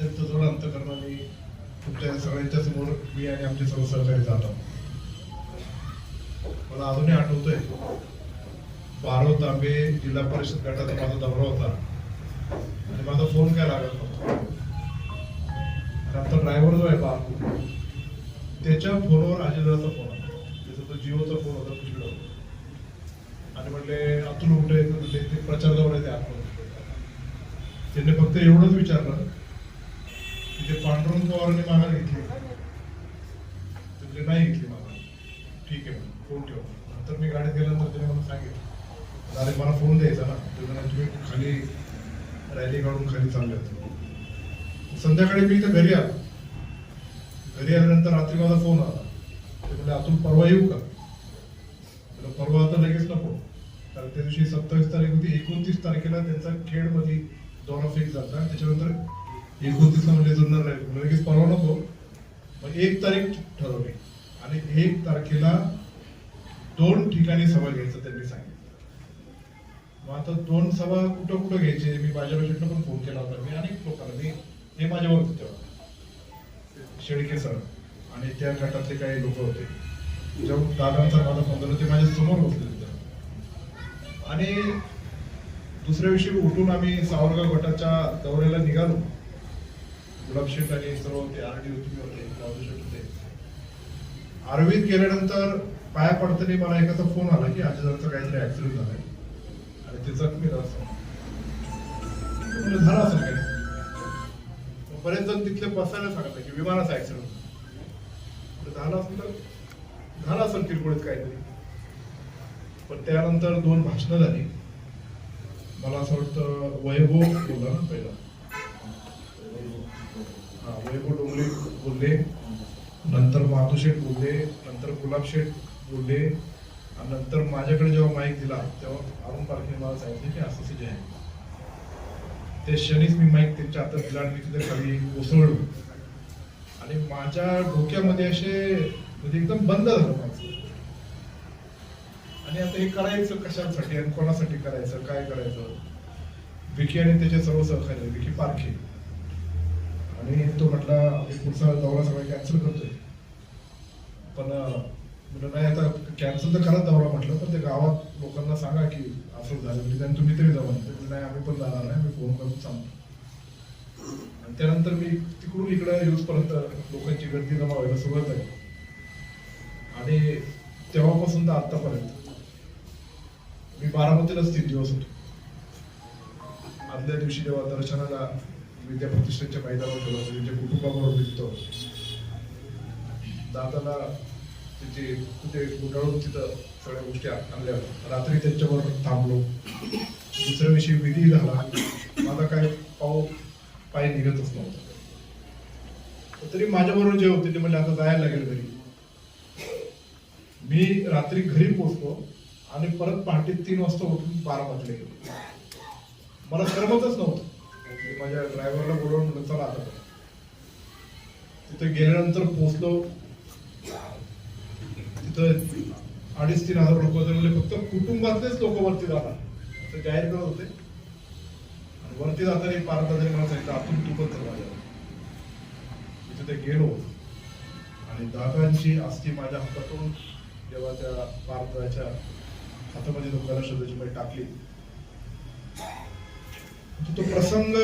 अत्यंत जोड अंतकरणाने तुमच्या सगळ्यांच्या समोर मी आणि आमचे सर्व सहकारी जातात मला अजूनही आठवतोय बारो तांबे जिल्हा परिषद गटाचा माझा दौरा होता. आणि माझा फोन काय लागत नव्हता आणि आमचा ड्रायव्हर जो आहे बापू त्याच्या फोनवर अजितदाचा फोन होता त्याचा तो जिओचा फोन होता तुझ्याकडे आणि म्हटले अतुल उठे ते प्रचार दौरे ते आपण त्यांनी फक्त एवढंच विचारलं ते पांडुरंग पवारांनी माघार घेतली म्हणजे नाही घेतली मला. ठीक आहे म्हणून फोन ठेव नंतर मी गाडीत गेल्यानंतर त्याने मला सांगितलं अरे मला फोन द्यायचा ना. ते तुम्ही खाली रॅली काढून खाली चालले होते संध्याकाळी मी इथं घरी आलो. घरी आल्यानंतर रात्री माझा फोन आला. ते म्हणजे अतुल परवा येऊ का? तर परवा आता लगेच नको. कारण त्या दिवशी सत्तावीस तारीख होती. एकोणतीस तारखेला त्यांचा खेडमध्ये दौरा फिक्स झाला. त्याच्यानंतर एकोणतीसला म्हणजे जुळणार नाही म्हणलं, लगेच परवा नको. मग एक तारीख ठरवली. आणि एक तारखेला दोन ठिकाणी सभा घ्यायचं त्यांनी सांगितलं. मग आता दोन सभा कुठं कुठं घ्यायचे मी माझ्या बजेटनं पण फोन केला होता. मी अनेक लोकांना मी हे माझ्यावर होते. तेव्हा शेडके सर आणि त्या गटातले काही लोक होते. जेव्हा दादांचा माझा फोन झाला ते माझ्यासमोर बसले होते. आणि दुसऱ्या दिवशी उठून आम्ही सावरगाव गटाच्या दौऱ्याला निघालो. गुलाब आणि सर्व होते आर डी तुम्ही होते होते आरवीत गेल्यानंतर पाया पडताना मला एकाचा फोन आला की आजीदांचा काहीतरी ऍक्सिडेंट झालाय. आणि ते जखमी झालं असं. म्हणलं, झाला असेल काय बरेच जण तिथले बसायला सांगतात की विमानाचा ऍक्सिडेंट झाला. असेल तर झाला असेल किरकोळीत काहीतरी. पण त्यानंतर दोन भाषणं झाली. मला असं वाटतं वैभव बोला ना पहिला. वैभव डोंगरे बोलले. नंतर माधुशेठ बोलले नंतर गुलाब शेठ बोलले आणि नंतर माझ्याकडे जेव्हा माईक दिला तेव्हा अरुण पारखे मला सांगितले की असं जे आहे. ते क्षणीच मी माईक त्यांच्या हातात दिला आणि मी तिथे खाली कोसळलो. आणि माझ्या डोक्यामध्ये असे म्हणजे एकदम बंद झालं माझं. आणि आता हे करायचं कशासाठी आणि कोणासाठी करायचं काय करायचं? विकी आणि त्याचे सर्व सहकारी विकी पारखे. आणि तो म्हटला "आम्ही पुढचा दौरा सगळा कॅन्सल करतोय. पण म्हणलं नाही आता कॅन्सल तर करत दौरा म्हटलं पण ते गावात लोकांना सांगा की असं झालं म्हणजे त्यांनी तुम्ही तरी जावा. ते नाही आम्ही पण जाणार नाही मी फोन करून सांगतो. आणि त्यानंतर मी तिकडून इकडं यूजपर्यंत लोकांची गर्दी जमा व्हायला सुरुवात झाली. आणि तेव्हापासून तर आत्तापर्यंत मी बारामतीलाच तीन दिवस होतो. आदल्या दिवशी जेव्हा दर्शनाला विद्याप्रतिष्ठानच्या मैदानावर ठेवला होतो त्यांच्या कुटुंबाबरोबर भेटतो. जाताना तिथे कुठे गुंडाळून तिथं सगळ्या गोष्टी आणल्या. रात्री त्यांच्याबरोबर थांबलो. दुसऱ्या दिवशी विधी झाला. माझा काय पाव पाय निघतच नव्हता. तरी माझ्याबरोबर जे होते ते म्हणजे आता जायला लागेल घरी. मी रात्री घरी पोचलो आणि परत पहाटे तीन वाजता उठून बारामतीला गेलो. मला करमतच नव्हतं. मी माझ्या ड्रायव्हरला बोलवून म्हणलं चला आता. तिथे गेल्यानंतर पोहोचलो. तिथं अडीच तीन हजार लोक होते. म्हणजे फक्त कुटुंबातलेच लोक वरती जाणार. असं जाहीर करत होते. आणि वरती जाताना पार्थ दादाने मला सांगितलं आतून तू पण चल तिथे ते गेलो. आणि दादांची अस्थी माझ्या हातातून जेव्हा त्या पार्थाच्या हातामध्ये लोकांना शोधायची मध्ये टाकली. म्हणजे तो प्रसंग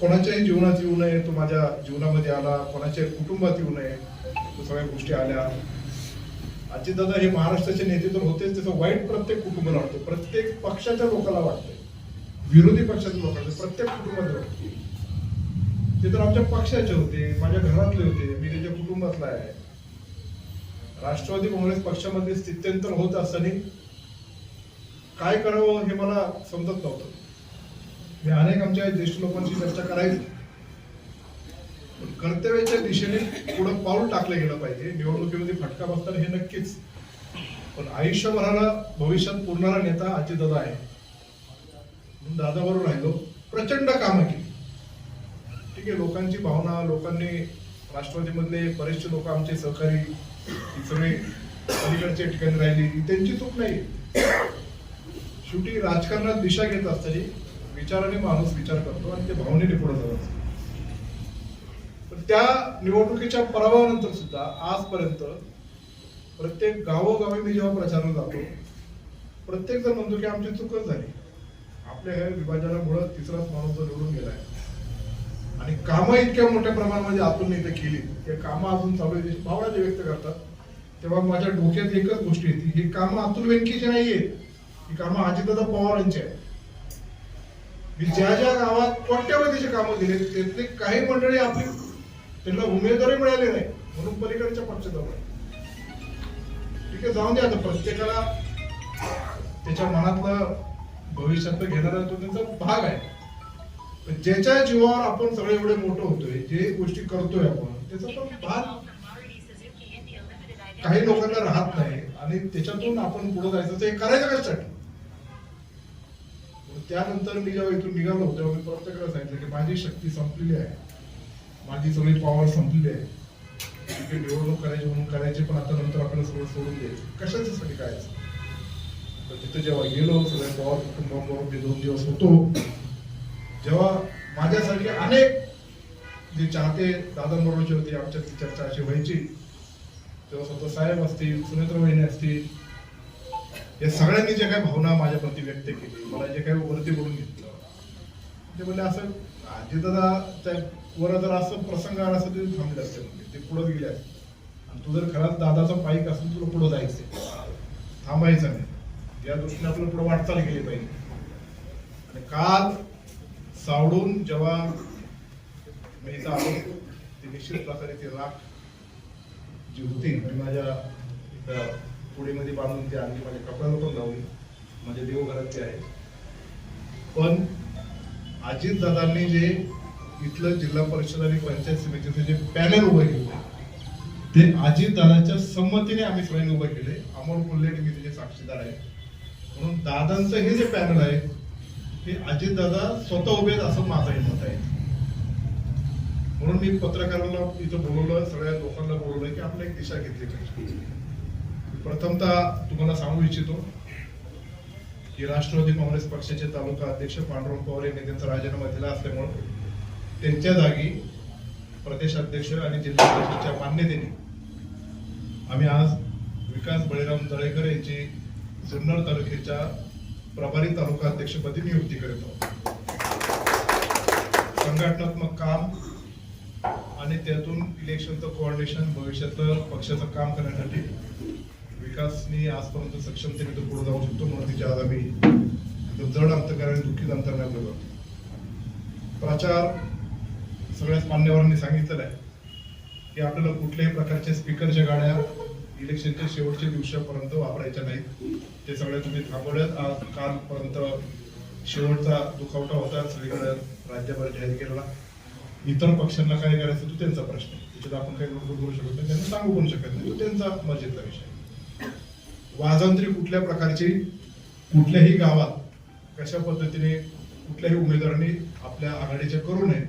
कोणाच्याही जीवनात येऊ नये तो माझ्या जीवनामध्ये आला कोणाच्या कुटुंबात येऊ नये तो सगळ्या गोष्टी आल्या. दादा हे महाराष्ट्राचे नेते तर होतेच त्याचं वाईट प्रत्येक कुटुंबाला वाटतं. प्रत्येक पक्षाच्या लोकांना वाटतं विरोधी पक्षाच्या लोकांना प्रत्येक कुटुंबात वाटतं ते तर आमच्या पक्षाचे होते माझ्या घरातले होते मी त्याच्या कुटुंबातला आहे. राष्ट्रवादी काँग्रेस पक्षामध्ये स्थित्यंतर होत असताना काय करावं हे मला समजत नव्हतं. मी अनेक आमच्या ज्येष्ठ लोकांशी चर्चा करायची. पण कर्तव्याच्या दिशेने पुढं पाऊल टाकलं गेलं पाहिजे. निवडणुकीमध्ये फटका बसताना हे नक्कीच. पण आयुष्यभराला भविष्यात पुरणारा नेता अजितदादा आहे. म्हणून दादाबरोबर राहिलो. प्रचंड कामं केली. ठीक आहे लोकांची भावना लोकांनी राष्ट्रवादीमधले बरेचसे लोक आमचे सहकारी सगळे अलीकडच्या ठिकाणी राहिली. त्यांची चूक नाही. शेवटी राजकारणात दिशा घेत असताना विचाराने माणूस विचार करतो आणि ते भावनेने पुढे जात त्या निवडणुकीच्या पराभवानंतर सुद्धा आजपर्यंत प्रत्येक गावोगावी मी जेव्हा प्रचाराला जातो प्रत्येक जण म्हणतो की आमची चुकच झाली. आपल्या ह्या विभाजनामुळं तिसराच माणूस निवडून गेलाय. आणि कामं इतक्या मोठ्या प्रमाणामध्ये आतून इथे केली. ते कामं अजून चालू आहे भावना जे व्यक्त करतात तेव्हा माझ्या डोक्यात एकच गोष्ट येते. ही कामं अतुल वेंकीची नाहीये. ही कामं अजितदादा पवारांची आहेत. मी ज्या ज्या गावात कोट्यवधीचे कामं दिले त्यातली काही मंडळी आपली त्यांना उमेदवारी मिळाली नाही म्हणून पलीकडच्या पक्षात ठीक आहे जाऊन द्या आता प्रत्येकाला. त्याच्या मनातलं भविष्यातलं घेणारा तो त्यांचा भाग आहे. पण ज्याच्या जीवावर आपण सगळे एवढे मोठं होतोय जे गोष्टी करतोय आपण त्याचा पण भाग काही लोकांना राहत नाही आणि त्याच्यातून आपण पुढे जायचं ते करायचं कशासाठी? त्यानंतर मी जेव्हा इथून निघालो तेव्हा मी प्रत्येकाला सांगितलं की माझी शक्ती संपलेली आहे. माझी सगळी पॉवर संपलेली आहे. तिथे आहे, निवडणूक करायची म्हणून करायची पण आता नंतर आपल्याला सगळं सोडून द्यायचं. कशाच्यासाठी करायचं? तर तिथे जेव्हा गेलो सगळ्या पॉवर कुटुंबाबरोबर मी दोन दिवस होतो. जेव्हा माझ्यासारखे अनेक जे चाहते दादांबरोबरचे होते आमच्यातली चर्चा अशी व्हायची. तेव्हा स्वतः साहेब असतील सुनेत्र वहिनी असतील या सगळ्यांनी ज्या काही भावना माझ्याप्रती व्यक्त केली मला जे काही वरती बोलून घेतलं. ते म्हणजे असं अजितदादा वर जर असं प्रसंग आला असं ते थांबले असते म्हणजे ते पुढं गेले असते. आणि तू जर खराच दादाचा पाईक असेल तुला पुढं जायचं थांबायचं नाही. या दृष्टीने आपल्याला पुढे वाटचाल केली पाहिजे. आणि काल सावडून जेव्हा मी इथं आलो ते निश्चित प्रकारे ती राख जी होती मी माझ्या पुढेमध्ये बांधून ती आणली माझ्या कपड्याला पण लावली माझ्या देवघरात ते आहे. पण अजित दादांनी जे इथलं जिल्हा परिषद आणि पंचायत समितीचे जे पॅनल उभे केले ते अजित दादाच्या संमतीने आम्ही सगळ्यांनी उभे केले अमोल कोल्हेटी मी त्याचे साक्षीदार आहे म्हणून दादांचं हे जे पॅनल आहे ते अजित दादा स्वतः उभे आहेत असं माझं मत आहे. म्हणून मी पत्रकारांना इथं बोलवलं सगळ्या लोकांना बोलवलं की आपल्याला एक दिशा घेतली पाहिजे. प्रथमतः तुम्हाला सांगू इच्छितो की राष्ट्रवादी काँग्रेस पक्षाचे तालुका अध्यक्ष पांडुरंग पवार यांनी त्यांचा राजीनामा दिला असल्यामुळे त्यांच्या जागी प्रदेश अध्यक्ष आणि जिल्हा परिषदच्या मान्यतेने आम्ही आज विकास बळीराम दळेकर यांची जुन्नर तालुक्याच्या प्रभारी तालुका अध्यक्षपदी नियुक्ती करीत आहोत. संघटनात्मक काम आणि त्यातून इलेक्शनचं कोऑर्डिनेशन भविष्यातलं पक्षाचं काम करण्यासाठी विकासनी आजपर्यंत सक्षमतेने तो पुढे जाऊ शकतो म्हणून तिच्या आज आम्ही तो जड अंतकार आणि दुःखीत अंतर्गात गेलो प्रचार सगळ्याच मान्यवरांनी सांगितलेलं आहे की आपल्याला कुठल्याही प्रकारच्या स्पीकरच्या गाड्या इलेक्शनच्या शेवटच्या दिवसापर्यंत वापरायच्या नाहीत. ते सगळे तुम्ही थांबवल्यात आज कालपर्यंत शेवटचा दुखावटा होता. सगळीकडे राज्यभर जाहीर केलेला. इतर पक्षांना काय करायचं तो त्यांचा प्रश्न आहे. त्याच्यात आपण काही लोक बोलू शकत नाही. त्यांना सांगू पण शकत नाही. तो त्यांचा मर्जीचा विषय वाजंत्री कुठल्या प्रकारची कुठल्याही गावात कशा पद्धतीने कुठल्याही उमेदवारांनी आपल्या आघाडीच्या करू नये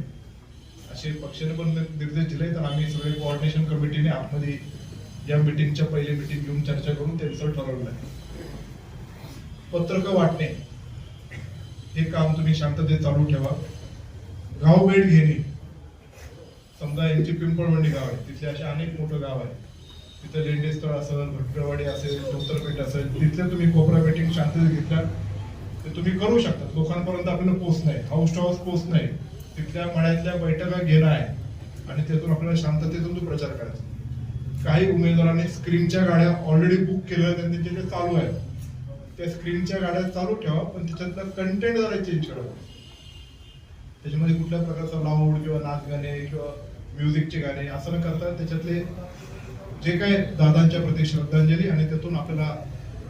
असे पक्षाने पण निर्देश दिले. तर आम्ही सगळे कोऑर्डिनेशन कमिटीने आतमध्ये या मिटिंगच्या पहिली मिटिंग घेऊन चर्चा करून त्यांचं ठरवलं आहे. पत्रक वाटणे हे काम तुम्ही शांततेत चालू ठेवा. गाव भेट घेणे. समजा यांची पिंपळवंडी गाव आहे तिथे असे अनेक मोठं गाव आहे. तिथं लेंडेस्थळ असेल भटकळवाडी असेल धोतरपेठ असेल तिथले तुम्ही कोपरा मीटिंग शांततेत घेतल्या ते तुम्ही करू शकता. लोकांपर्यंत आपल्याला पोहोच नाही हाऊस टू हाऊस पोहोच नाही तिथल्या मळ्यातल्या बैठका घेणं आहे. आणि त्यातून आपल्याला शांततेतून तो प्रचार करायचा काही उमेदवारांनी स्क्रीनच्या गाड्या ऑलरेडी बुक केल्या त्यांनी त्याचे चालू आहे त्या स्क्रीनच्या गाड्या चालू ठेवा पण त्याच्यातला कंटेंट जरा चेंज करा. त्याच्यामध्ये कुठल्या प्रकारचा लाऊड किंवा नाच गाणे किंवा म्युझिकचे गाणे असं न करता त्याच्यातले जे काही दादांच्या प्रती श्रद्धांजली आणि त्यातून आपल्याला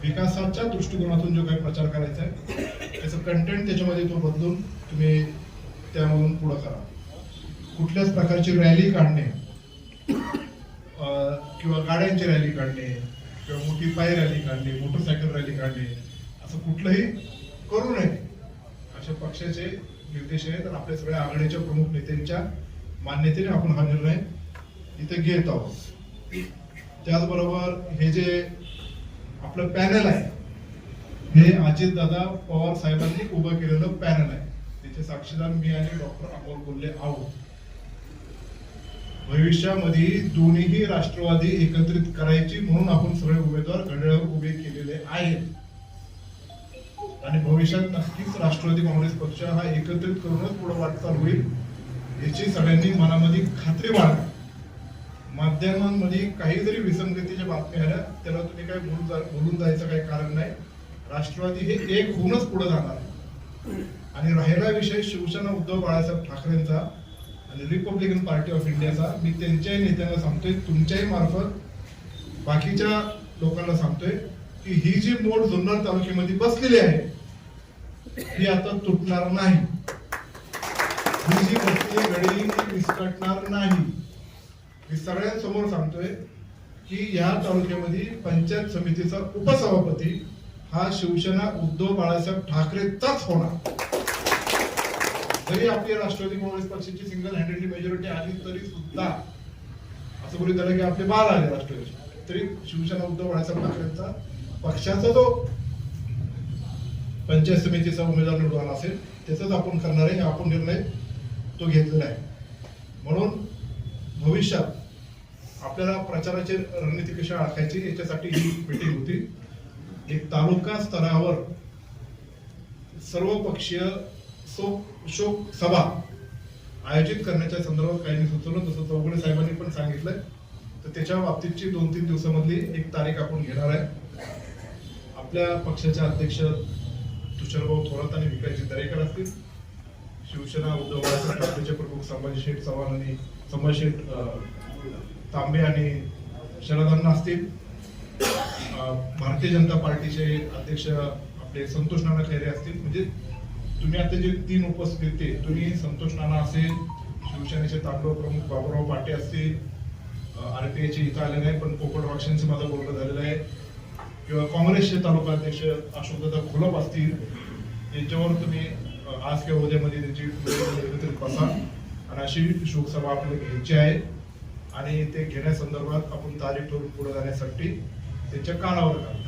विकासाच्या दृष्टिकोनातून जो काही प्रचार करायचा आहे त्याचं कंटेंट त्याच्यामध्ये तो बदलून तुम्ही त्यामधून पुढं करा. कुठल्याच प्रकारची रॅली काढणे किंवा गाड्यांची रॅली काढणे किंवा मोठी पाय रॅली काढणे मोटरसायकल रॅली काढणे असं कुठलंही करू नये. अशा पक्षाचे निर्देश आहेत आणि आपल्या सगळ्या आघाडीच्या प्रमुख नेत्यांच्या मान्यतेने आपण हा निर्णय इथे घेत आहोत. त्याचबरोबर हे जे आपलं पॅनल आहे हे अजितदादा पवार साहेबांनी उभं केलेलं पॅनल आहे. त्याचे साक्षीदार मी आणि डॉक्टर अमोल बोलले आहोत. भविष्यामध्ये दोन्हीही राष्ट्रवादी एकत्रित करायची म्हणून आपण सगळे उमेदवार घड्याळावर उभे केलेले आहेत. आणि भविष्यात नक्कीच राष्ट्रवादी काँग्रेस पक्ष हा एकत्रित करूनच पुढे वाटचाल होईल याची सगळ्यांनी मनामध्ये खात्री बाळगा माध्यमांमध्ये काही जरी विसंगतीच्या बातम्या आल्या त्याला तुम्ही काय बोलून जा- बोलून जायचं काही कारण नाही. राष्ट्रवादी हे एक होऊनच पुढे जाणार. आणि राहिला विषय शिवसेना उद्धव बाळासाहेब ठाकरेंचा आणि रिपब्लिकन पार्टी ऑफ इंडियाचा. मी त्यांच्याही नेत्यांना सांगतोय तुमच्याही मार्फत बाकीच्या लोकांना सांगतोय की ही जी मोड जुन्नर तालुक्यामध्ये बसलेली आहे ही आता तुटणार नाही. ही जी बसलेली घडी विस्कटणार नाही. मी सगळ्यांसमोर सांगतोय की या तालुक्यामध्ये पंचायत समितीचा उपसभापती हा शिवसेना उद्धव बाळासाहेब ठाकरेचाच होणार. जरी आपली राष्ट्रवादी काँग्रेस पक्षाची सिंगल हँडेडली मेजॉरिटी आली तरी सुद्धा असं बोलू झालं की आपले बाल आले राष्ट्रवादी. तरी शिवसेना उद्धव बाळासाहेब ठाकरेंचा पक्षाचा जो पंचायत समितीचा उमेदवार निवडून आला असेल त्याचाच आपण करणार आहे आपण निर्णय तो घेतलेला आहे. म्हणून भविष्यात आपल्याला प्रचाराची रणनीती कशी आखायची याच्यासाठी ही मिटिंग होती. एक तालुका स्तरावर सर्वपक्षीय शोक शोक सभा आयोजित करण्याच्या संदर्भात काही सुचवलं. तसं चौगुले साहेबांनी पण सांगितलंय तर त्याच्या बाबतीतची दोन तीन दिवसामधली एक तारीख आपण घेणार आहे. आपल्या पक्षाचे अध्यक्ष तुषारभाऊ थोरात आणि विकासजी दरेकर असतील. शिवसेना उद्धव बाळासाहेब ठाकरेचे प्रमुख संभाजी शेठ चव्हाण आणि समरशेठ तांबे आणि शरदांना असतील. भारतीय जनता पार्टीचे अध्यक्ष आपले संतोष नाना खैरे असतील. म्हणजे तुम्ही आता जे तीन उपस्थित तुम्ही संतोष नाना असेल शिवसेनेचे तांडव प्रमुख बाबूराव पाटे असतील आर पी एचे इथं आले नाही पण पोपट वाक्षांचं माझं बोलणं झालेलं आहे. किंवा काँग्रेसचे तालुका अध्यक्ष अशोकदादा खुलप असतील यांच्यावर तुम्ही आज किंवा उद्यामध्ये त्यांची बसा. आणि अशी शोकसभा आपल्याला घ्यायची आहे. आणि ते घेण्यासंदर्भात आपण तारीख ठरून पुढे जाण्यासाठी त्यांच्या कानावर घालू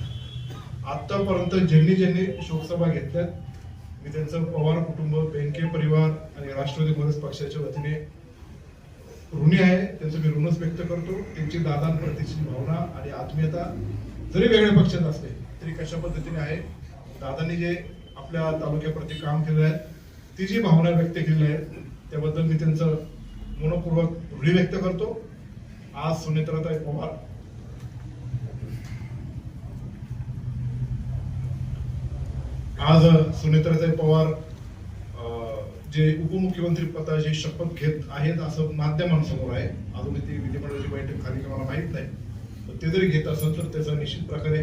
आत्तापर्यंत ज्यांनी ज्यांनी शोकसभा घेतल्यात मी त्यांचं पवार कुटुंब बेंके परिवार आणि राष्ट्रवादी काँग्रेस पक्षाच्या वतीने ऋणी आहे. त्यांचं मी ऋणच व्यक्त करतो. त्यांची दादांप्रतीची भावना आणि आत्मीयता जरी वेगळ्या पक्षात असले तरी कशा पद्धतीने आहे? दादांनी जे आपल्या तालुक्याप्रती काम केलं आहे ती जी भावना व्यक्त केली आहे त्याबद्दल मी त्यांचं मनपूर्वक ऋणी व्यक्त करतो. आज सुनेत्राताई पवार आज सुनेत्राताई पवार जे उपमुख्यमंत्री पदाची शपथ घेत आहेत असं माध्यमांसमोर आहे. अजून ती विधिमंडळाची बैठक खाली मला माहीत नाही. पण ते जरी घेत असेल तर त्याचा निश्चित प्रकारे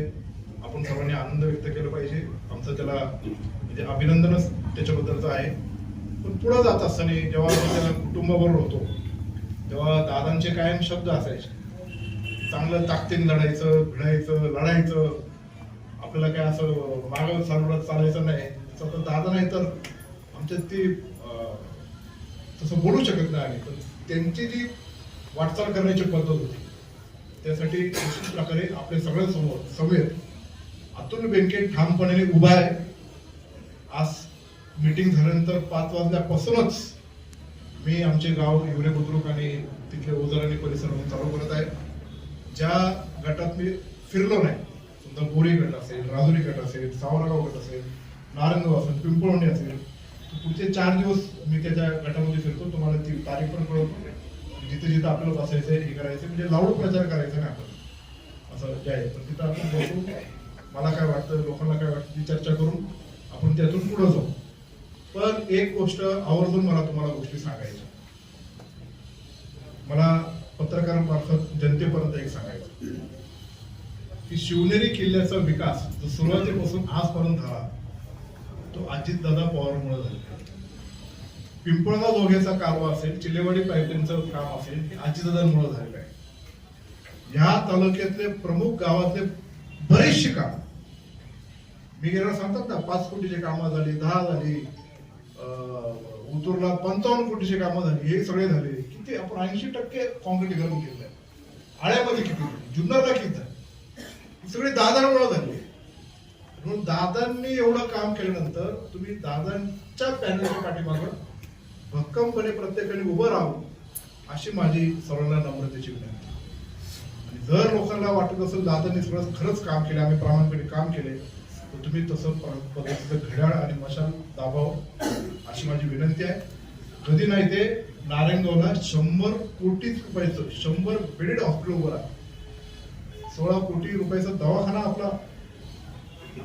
आपण सर्वांनी आनंद व्यक्त केला पाहिजे. आमचं त्याला म्हणजे अभिनंदनच त्याच्याबद्दलचं आहे. पण पुढे जात असताना जेव्हा आपण त्याला कुटुंबाबरोबर होतो तेव्हा दादांचे कायम शब्द असायचे. चांगलं ताकदीन लढायचं भिडायचं लढायचं. आपल्याला काय असं मागं चालवत चालायचं नाही. तसं तर दादा नाही तर आमच्यात ती तसं बोलू शकत नाही आम्ही. पण त्यांची जी वाटचाल करण्याची पद्धत होती त्यासाठी निश्चित प्रकारे आपल्या सगळ्यांसमोर समेत अतुल बँकेत ठामपणे उभा आहे. आज मीटिंग झाल्यानंतर पाच वाजल्यापासूनच मी आमचे गाव हिवरे बुद्रुक आणि तिथले ओझर आणि परिसर म्हणून चालू करत आहे. ज्या गटात मी फिरलो नाही समजा बोरी गट असेल राजुरी गट असेल सावरगाव गट असेल नारंगाव असेल पिंपळवणी असेल तर पुढचे चार दिवस मी त्याच्या गटामध्ये फिरतो. तुम्हाला ती तारीख पण कळवतो. जिथे जिथे आपल्याला बसायचं हे करायचं म्हणजे लाऊड प्रचार करायचा नाही आपण. असं जे आहे. तर तिथं आपण बसू मला काय वाटतं लोकांना काय वाटतं ती चर्चा करून आपण त्यातून पुढे जाऊ. पण एक गोष्ट आवर्जून मला तुम्हाला गोष्टी सांगायच्या. मला पत्रकारांमार्फत जनतेपर्यंत एक सांगायचं. की शिवनेरी किल्ल्याचा विकास जो सुरुवातीपासून आजपर्यंत झाला तो अजितदादा पवारमुळे झाला. पिंपळगाव दोघ्याचा कारवा असेल चिलेवाडी पाईपलाईनचं काम असेल हे अजितदादांमुळे झालेलं आहे. या तालुक्यातले प्रमुख गावातले बरेचसे काम. मी गेला सांगतात ना पाच कोटीची कामं झाली दहा झाली उतूरला पंचावन्न कोटीची कामं झाली हे सगळे झाले. किती आपण ऐंशी टक्के कॉन्क्रिटीकरण आहे आळ्यामध्ये किती जुन्नरला किती झाली? ही सगळी दादांमुळे झाले. म्हणून दादांनी एवढं काम केल्यानंतर तुम्ही दादांच्या पॅनलच्या पाठीमागं भक्कमपणे प्रत्येकाने उभं राहावं अशी माझी सर्वांना नम्रतेची विनंती. आणि जर लोकांना वाटत असेल दादांनी सगळं खरंच काम केले आम्ही प्रामाणिकपणे काम केले तर तुम्ही तसं पद्धतीचं घड्याळ आणि मशाल दाबावं अशी माझी विनंती आहे. कधी नाही ते नारायणगावला शंभर कोटी रुपयाचं शंभर बेड हॉस्पिटल उभं आहे. सोळा कोटी रुपयाचा दवाखाना आपला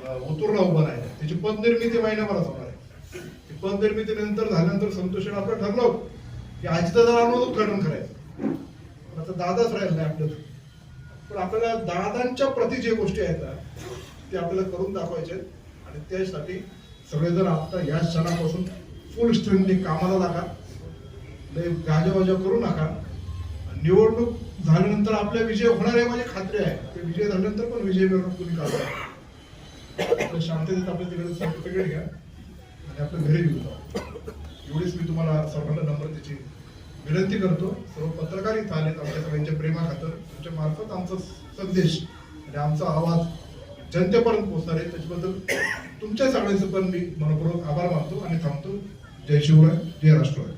अं, ओतूरला उभा आहे त्याची पदनिर्मिती महिन्याभरात होणार आहे. ती नंतर झाल्यानंतर संतोषाने आपण ठरलं की अजितदादांना उद्घाटन करायचं. आता दादाच राहिला नाही आपलं पण आपल्याला दादांच्या प्रती जे गोष्टी आहेत ना. ते आपल्याला करून दाखवायचे आणि त्यासाठी सगळेजण आता या क्षणापासून फुल स्ट्रेंथने कामाला लागा. लय गाजावाजा करू नका. निवडणूक झाल्यानंतर आपला विजय होणार आहे माझी खात्री आहे. ते विजय झाल्यानंतर पण विजय मिळवणूक कुणी काढा आपल्या शांततेत आपल्या तिकडे सर्टिफिकेट घ्या. आणि आपल्या घरी घेऊन जा. एवढीच मी तुम्हाला सर्वांना नम्रतेची विनंती करतो. सर्व पत्रकार इथं आलेत आमच्या सगळ्यांच्या प्रेमाखातर. तुमच्या मार्फत आमचा संदेश आणि आमचा आवाज जनतेपर्यंत पोहोचणार आहे. त्याच्याबद्दल तुमच्या सगळ्यांचं पण मी मनपूर्वक आभार मानतो आणि थांबतो. जय शिवराय जय राष्ट्रवाद.